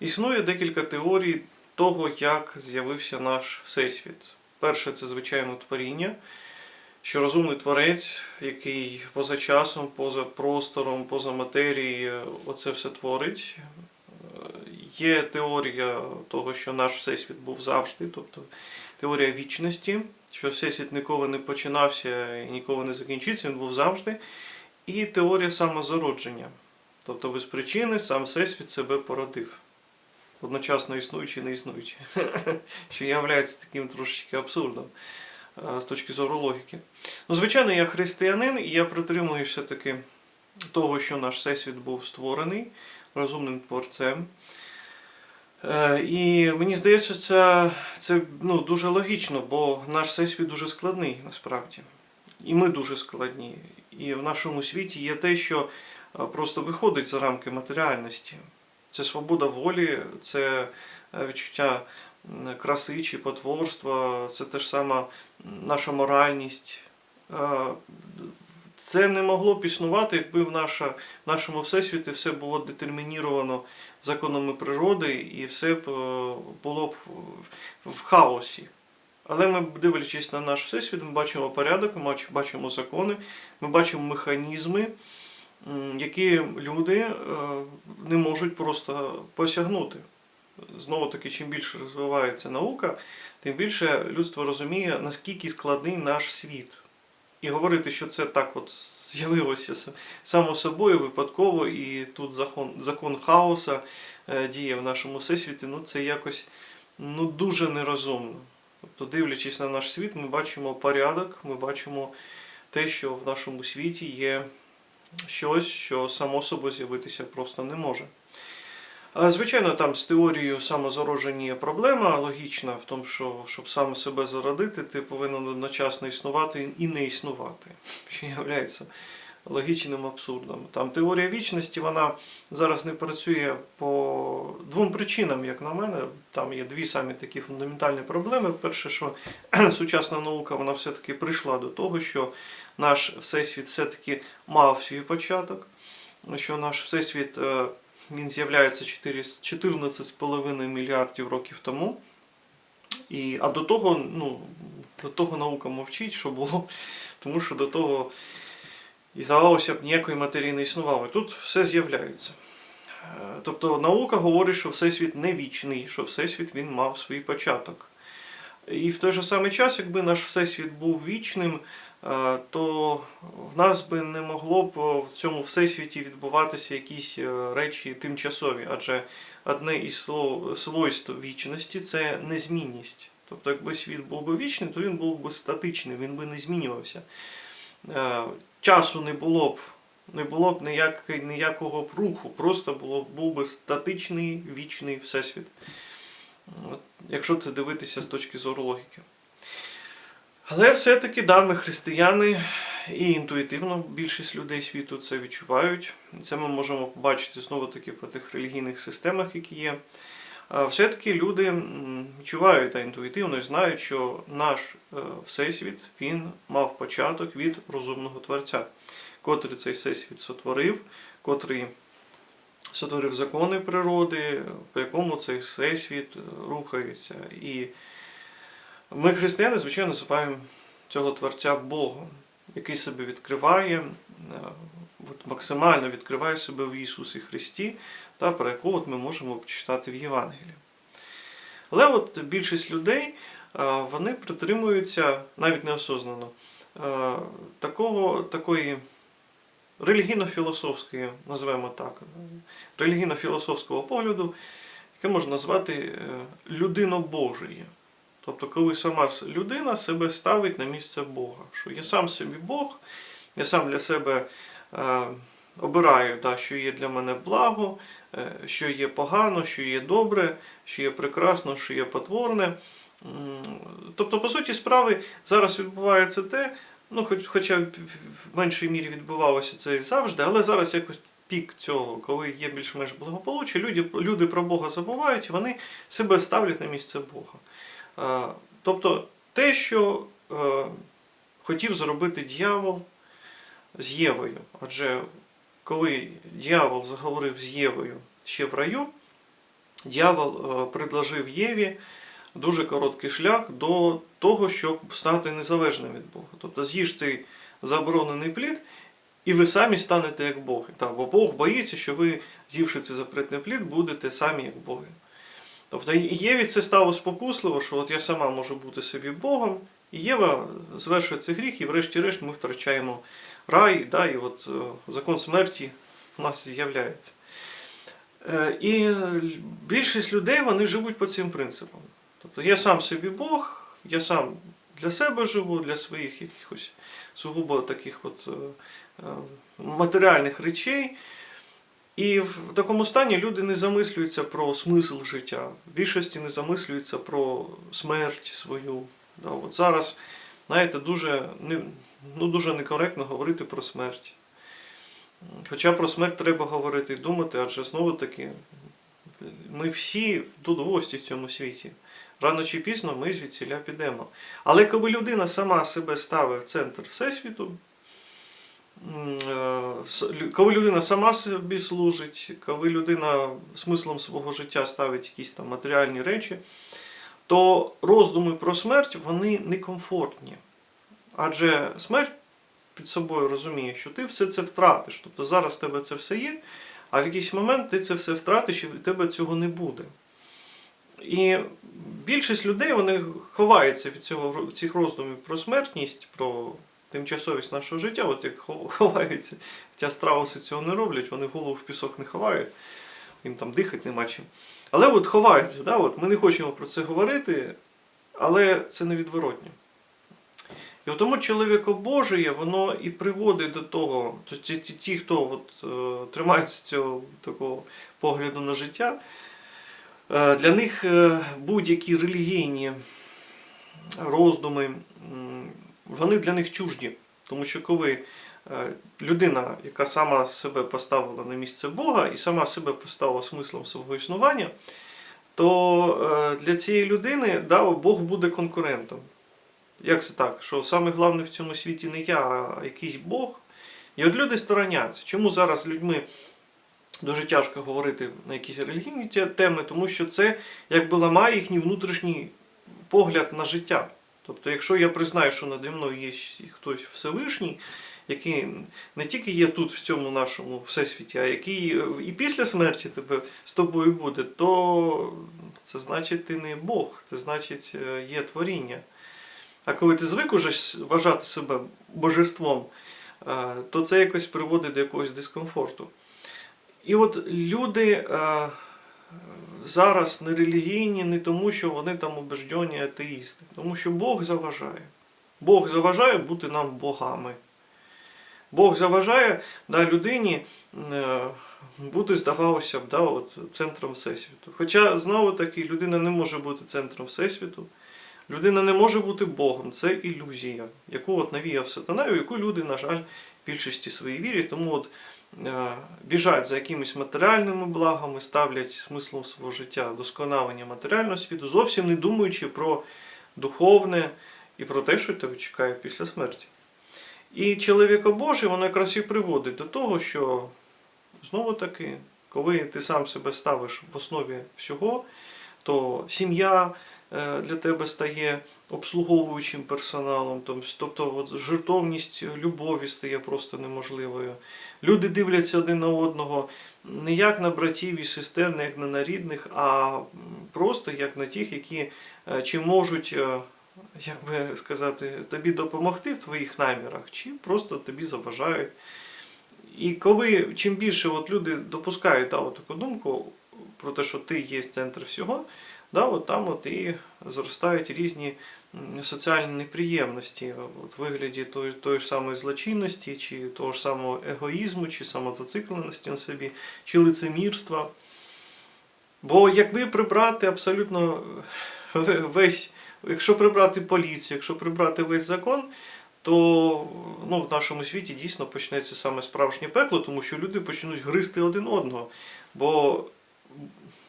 Існує декілька теорій того, як з'явився наш Всесвіт. Перше це звичайно творіння, що розумний творець, який поза часом, поза простором, поза матерією, оце все творить. Є теорія того, що наш Всесвіт був завжди, тобто теорія вічності, що Всесвіт ніколи не починався і ніколи не закінчиться, він був завжди. І теорія самозародження. Тобто без причини сам Всесвіт себе породив. Одночасно існуючи і не існуючи. Що є таким трошечки абсурдом е, з точки зору логіки. Ну, звичайно, я християнин, і я притримую все-таки того, що наш Всесвіт був створений розумним творцем. Е, І мені здається, це, це ну, дуже логічно, бо наш всесвіт дуже складний насправді. І ми дуже складні. І в нашому світі є те, що е, просто виходить за рамки матеріальності. Це свобода волі, це е, відчуття краси чи потворства, це те ж сама наша моральність. Е, Це не могло б існувати, якби в, наша, в нашому всесвіті все було детермініровано законами природи і все е, було б в- хаосі. Але ми, дивлячись на наш всесвіт, ми бачимо порядок, ми бачимо закони, ми бачимо механізми, які люди е, не можуть просто посягнути. Знову таки, чим більше розвивається наука, тим більше людство розуміє, наскільки складний наш світ. І говорити, що це так от з'явилося само собою випадково, і тут закон, закон хаоса е, діє в нашому всесвіті, ну це якось ну, дуже нерозумно. Тобто, дивлячись на наш світ, ми бачимо порядок, ми бачимо те, що в нашому світі є щось, що само собою з'явитися просто не може. Звичайно, там з теорією самозародження є проблема логічна в тому, що щоб саме себе зародити, ти повинен одночасно існувати і не існувати, що є логічним абсурдом. Там теорія вічності вона зараз не працює по двом причинам, як на мене. Там є дві самі такі фундаментальні проблеми. Перше, що сучасна наука вона все-таки прийшла до того, що наш всесвіт все-таки мав свій початок, що наш всесвіт е, він з'являється 4 14,5 мільярдів років тому. І, а до того, ну, до того наука мовчить, що було, тому що до того і здавалося б, ніякої матерії не існувало. Тут все з'являється. Е, Тобто наука говорить, що Всесвіт не вічний, що Всесвіт він мав свій початок. І в той же самий час, якби наш Всесвіт був вічним, е, то в нас би не могло б в цьому всесвіті відбуватися якісь е, речі тимчасові, адже одне із свойств вічності це незмінність. Тобто, якби світ був би вічний, то він був би статичний, він би не змінювався. Е, Часу не було б, не було б ніяк, ніякого б руху, просто було, був би статичний вічний всесвіт. От, якщо це дивитися з точки зору логіки. Але все-таки да, ми християни і інтуїтивно більшість людей світу це відчувають. Це ми можемо побачити знову таки по тих релігійних системах, які є. Все-таки люди відчувають та інтуїтивно і знають, що наш е, всесвіт він мав початок від розумного творця, котрий цей всесвіт сотворив, котрий сотворив закони природи, по якому цей всесвіт е, рухається. І ми, християни, звичайно, називаємо цього творця Богом, який себе відкриває, е, от максимально відкриває себе в Ісусі Христі, та про яку от ми можемо почитати в Євангелії. Але от більшість людей е, вони притримуються навіть неосознано е, такого, такої релігійно-філософської, називаємо так, релігійно-філософського погляду, яке можна назвати е, людинобожіє. Тобто, коли сама людина себе ставить на місце Бога, що я сам собі Бог, я сам для себе обираю, да, що є для мене благо, е, що є погано, що є добре, що є прекрасно, що є потворне. Тобто, по суті справи, зараз відбувається те, ну, хоч, хоча в меншій мірі відбувалося це і завжди, але зараз якось пік цього, коли є більш-менш благополуччя, люди, люди про Бога забувають, вони себе ставлять на місце Бога. Е, Тобто те, що е, хотів зробити дьявол з Євою. Адже коли дьявол заговорив з Євою ще в раю, дьявол е, предложив Єві дуже короткий шлях до того, щоб стати незалежним від Бога. Тобто з'їж цей заборонений плід, і ви самі станете як Боги. Та, бо Бог боїться, що ви, з'ївши цей запретний плід, будете самі як Боги. Тобто Єві це стало спокусливо, що от я сама можу бути собі Богом, і Єва звершує цей гріх, і врешті-решт ми втрачаємо рай, да, і от е, закон смерті у нас з'являється. Е, І більшість людей вони живуть по цим принципам. Тобто я сам собі Бог, я сам для себе живу, для своїх якихось сугубо таких от е, матеріальних речей. І в такому стані люди не замислюються про смисл життя. В більшості не замислюються про смерть свою. Да, от зараз, знаєте, дуже, ну, дуже некоректно говорити про смерть. Хоча про смерть треба говорити і думати, адже знову таки, ми всі тут гості в цьому світі. Рано чи пізно ми звідсіля підемо. Але коли людина сама себе ставить в центр Всесвіту, е, коли людина сама собі служить, коли людина смислом свого життя ставить якісь там матеріальні речі, то роздуми про смерть вони некомфортні. Адже смерть під собою розуміє, що ти все це втратиш. Тобто зараз в тебе це все є, а в якийсь момент ти це все втратиш і в тебе цього не буде. І більшість людей вони ховаються від цього цих роздумів про смертність, про тимчасовість нашого життя, от як хо- ховаються. Хоча страуси цього не роблять, вони голову в пісок не ховають, їм там дихати нема чим. Але от ховаються, да? от ми не хочемо про це говорити, але це невідворотньо. І тому чоловіко Божие, воно і приводить до того, то ті, ті, хто от, е, тримається цього такого погляду на життя, е, для них е, будь-які релігійні роздуми, м, вони для них чужді. Тому що коли е, людина, яка сама себе поставила на місце Бога і сама себе поставила смислом свого існування, то е, для цієї людини да, Бог буде конкурентом. Як це так? Що саме головне в цьому світі не я, а якийсь Бог. І от люди стороняться. Чому зараз людьми дуже тяжко говорити на якісь релігійні теми, тому що це якби ламає їхній внутрішній погляд на життя. Тобто, якщо я признаю, що наді мною є хтось Всевишній, який не тільки є тут, в цьому нашому всесвіті, а який і після смерті тебе з тобою буде, то це значить ти не Бог, це значить е, є творіння. А коли ти звик уже вважати себе божеством, е, то це якось приводить до якогось дискомфорту. І от люди е, зараз не релігійні не тому, що вони там убеждені атеїсти, тому що Бог заважає. Бог заважає бути нам богами. Бог заважає да, людині е, бути, здавалося б, да, от, центром Всесвіту. Хоча, знову таки, людина не може бути центром Всесвіту. Людина не може бути Богом, це ілюзія, яку от навіяв сатана, в яку люди, на жаль, в більшості своїй вірі, тому от е, біжать за якимись матеріальними благами, ставлять смислом свого життя досконалення матеріального світу, зовсім не думаючи про духовне і про те, що тебе чекає після смерті. І чоловіка Божий, воно якраз і приводить до того, що знову таки, коли ти сам себе ставиш в основі всього, то сім'я для тебе стає обслуговуючим персоналом, тобто от, жертовність любові стає просто неможливою. Люди дивляться один на одного не як на братів і сестер, не як на рідних, а просто як на тих, які е, чи можуть, е, як би сказати, тобі допомогти в твоїх намірах, чи просто тобі заважають. І коли чим більше от люди допускають да, таку думку про те, що ти є центр всього, да, от там от і зростають різні соціальні неприємності в вигляді тої, тої ж самої злочинності, чи того ж самого егоїзму, чи самозацикленості на собі, чи лицемірства. Бо якби прибрати абсолютно е, весь, якщо прибрати поліцію, якщо прибрати весь закон, то ну, в нашому світі дійсно почнеться саме справжнє пекло, тому що люди почнуть гризти один одного. Бо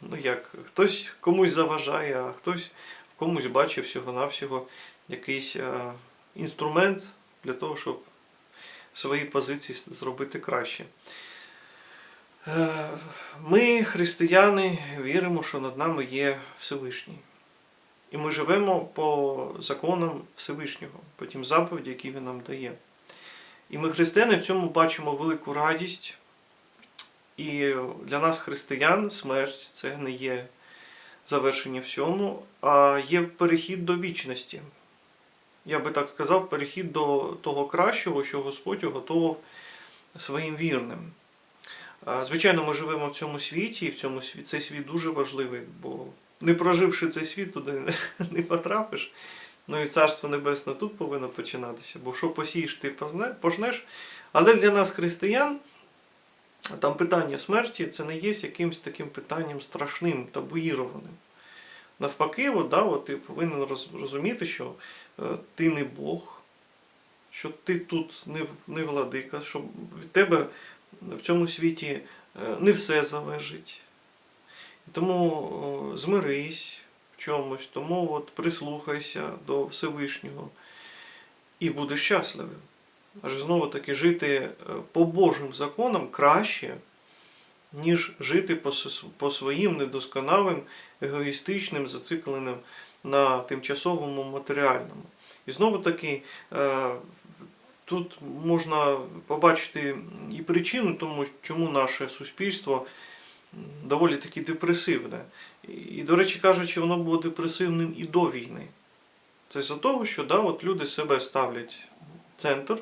ну як, хтось комусь заважає, а хтось комусь бачить всього-навсього якийсь е, інструмент для того, щоб свої позиції зробити краще. Е, Ми, християни, віримо, що над нами є Всевишній. І ми живемо по законам Всевишнього, по тим заповіді, які він нам дає. І ми, християни, в цьому бачимо велику радість. І для нас, християн, смерть це не є завершення всьому, а є перехід до вічності. Я би так сказав, перехід до того кращого, що Господь готував своїм вірним. Звичайно, ми живемо в цьому світі, і в цьому світі цей світ дуже важливий, бо не проживши цей світ, туди не потрапиш. Ну і царство небесне тут повинно починатися, бо що посієш, ти пожнеш. Але для нас, християн, там питання смерті це не є якимось таким питанням страшним, табуїрованим. Навпаки, от, да, от ти повинен роз- розуміти, що е, ти не Бог, що ти тут не, не владика, що від тебе в цьому світі е, не все залежить. Тому о, змирись в чомусь, тому от прислухайся до Всевишнього і будеш щасливим. Аж знову таки жити е, по Божим законам краще, ніж жити по, своїм недосконалим, егоїстичним, зацикленим на тимчасовому матеріальному. І знову таки, е, тут можна побачити і причину тому, чому наше суспільство доволі таки депресивне. І, до речі кажучи, воно було депресивним і до війни. Це за того, що да, от люди себе ставлять в центр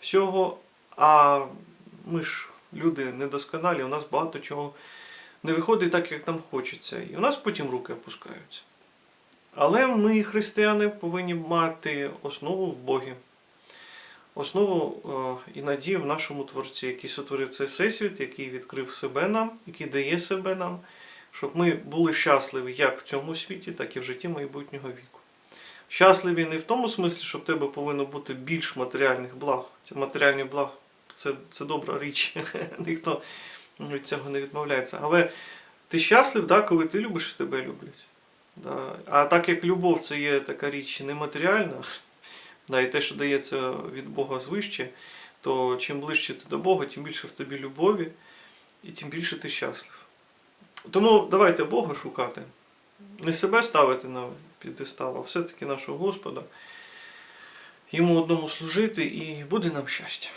всього, а ми ж люди недосконалі, у нас багато чого не виходить так, як нам хочеться, і у нас потім руки опускаються. Але ми, християни, повинні мати основу в Богі, основу е, і надію в нашому Творці, який сотворив цей всесвіт, який відкрив себе нам, який дає себе нам, щоб ми були щасливі як в цьому світі, так і в житті майбутнього віку. Щасливі не в тому смислі, що в тебе повинно бути більш матеріальних благ. Матеріальні благ це, це добра річ. Ніхто від цього не відмовляється. Але ти щаслив, да, коли ти любиш і тебе люблять. Да. А так як любов це є така річ нематеріальна, да, і те, що дається від Бога звище, то чим ближче ти до Бога, тим більше в тобі любові, і тим більше ти щаслив. Тому давайте Бога шукати. Не себе ставити на підестал, все-таки нашого Господа. Йому одному служити і буде нам щастя.